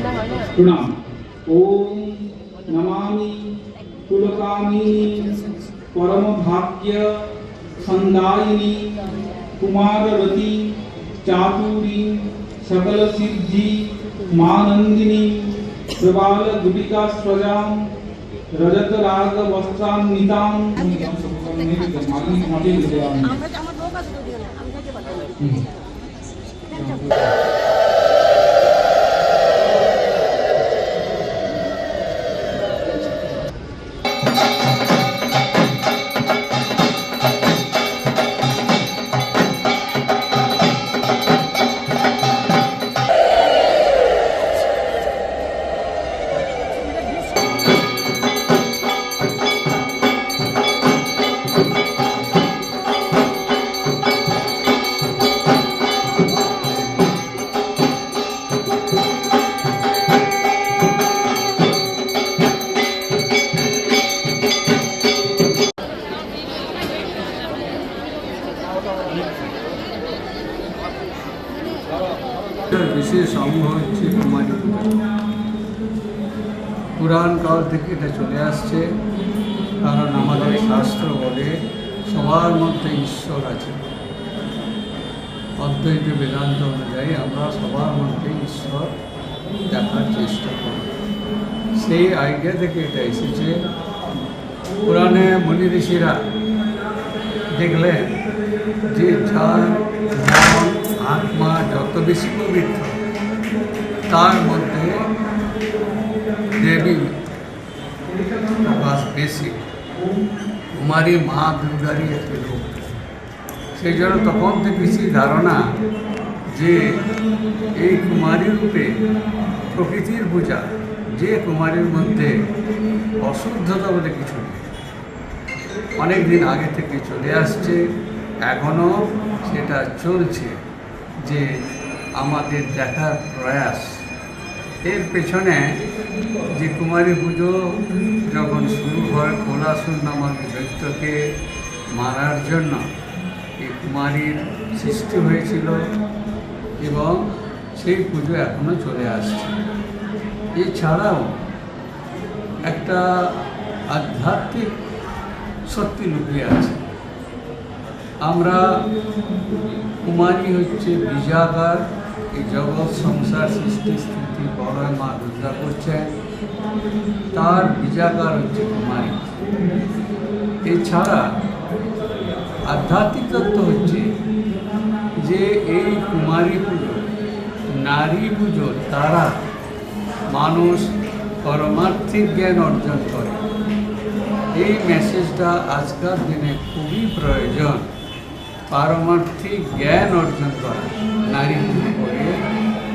प्रणाम ओम नमामि कुलकामिनी परम भाग्य संदायिनी कुमारवती चातुरी सकल सिद्धि मानंदिनी प्रबाल गुपिका स्वजा रजत राग वस्त्रान्वितां माननीय এটার বিশেষ অঙ্গ হচ্ছে কুমারী পূজা। পুরাণ কাল থেকে এটা চলে আসছে, কারণ আমাদের শাস্ত্র বলে সবার মধ্যে ঈশ্বর আছে। অদ্বৈত বেদান্ত অনুযায়ী আমরা সবার মধ্যে ঈশ্বর দেখার চেষ্টা করি। সেই আইডিয়া থেকে এটা এসেছে। পুরাণে মুনি ঋষিরা দেখলেন যে যার আত্মা বেশি পবিত্র। তার মধ্যে দেবী প্রকাশ বেশি। কুমারী মা দুর্গারই একটি রূপ। সেই জন্য তখন থেকে বেশি ধারণা যে এই কুমারী রূপে প্রকৃতির পূজা, যে কুমারীর মধ্যে অশুদ্ধতা বলে কিছু নেই। অনেক দিন আগে থেকে চলে আসছে, এখনও সেটা চলছে যে আমাদের দেখার প্রয়াস। এর পেছনে যে কুমারী পুজো যখন শুরু হয়, কোলাসুর নামক দৈত্যকে মারার জন্য এই কুমারীর সৃষ্টি হয়েছিল এবং সেই পুজো এখনও চলে আসছে। এছাড়াও একটা আধ্যাত্মিক সত্যি লুকিয়ে আছে। আমরা কুমারী হচ্ছে বীজাগার এই জগৎ সংসার সৃষ্টি স্থিতি বড়য় মা দুর্গা করছেন তার বীজাগার হচ্ছে কুমারী। এছাড়া আধ্যাত্মিক তত্ত্ব হচ্ছে যে এই কুমারী পুজো, নারী পুজোর তারা মানুষ পরমার্থিক জ্ঞান অর্জন করে। এই মেসেজটা আজকাল দিনে খুবই প্রয়োজন। পারমার্থিক জ্ঞান অর্জন করা। নারী পুজো করে,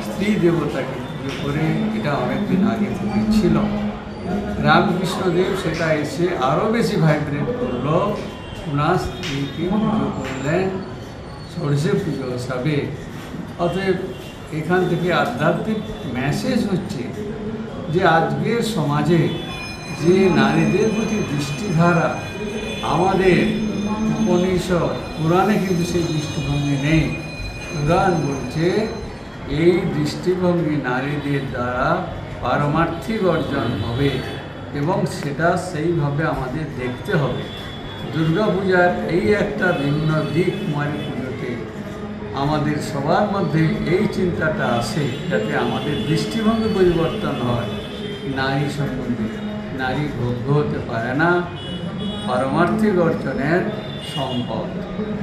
স্ত্রী দেবতাকে পুজো করে, এটা অনেকদিন আগে থেকে ছিল। রামকৃষ্ণদেব সেটা এসে আরও বেশি ভাইব্রেট করল। ওনার স্ত্রীকে পুজো করলেন, সরষে পুজো হিসাবে। অতএব এখান থেকে আধ্যাত্মিক মেসেজ হচ্ছে যে আজকের সমাজে যে নারীদের প্রতি দৃষ্টিধারা, আমাদের উপনিষদ। পুরাণে কিন্তু সেই দৃষ্টিভঙ্গি নেই। পুরাণ বলছে, এই দৃষ্টিভঙ্গি নারীদের দ্বারা পারমার্থিক অর্জন হবে এবং সেটা সেইভাবে আমাদের দেখতে হবে। দুর্গাপূজার এই একটা ভিন্ন দিক কুমারী পুজোতে আমাদের সবার মধ্যে এই চিন্তাটা আসে যাতে আমাদের দৃষ্টিভঙ্গি পরিবর্তন হয়। নারী সম্বন্ধে। নারী ভোগ্য হতে পারে না। পারমার্থিক অর্জনের সম্পদ।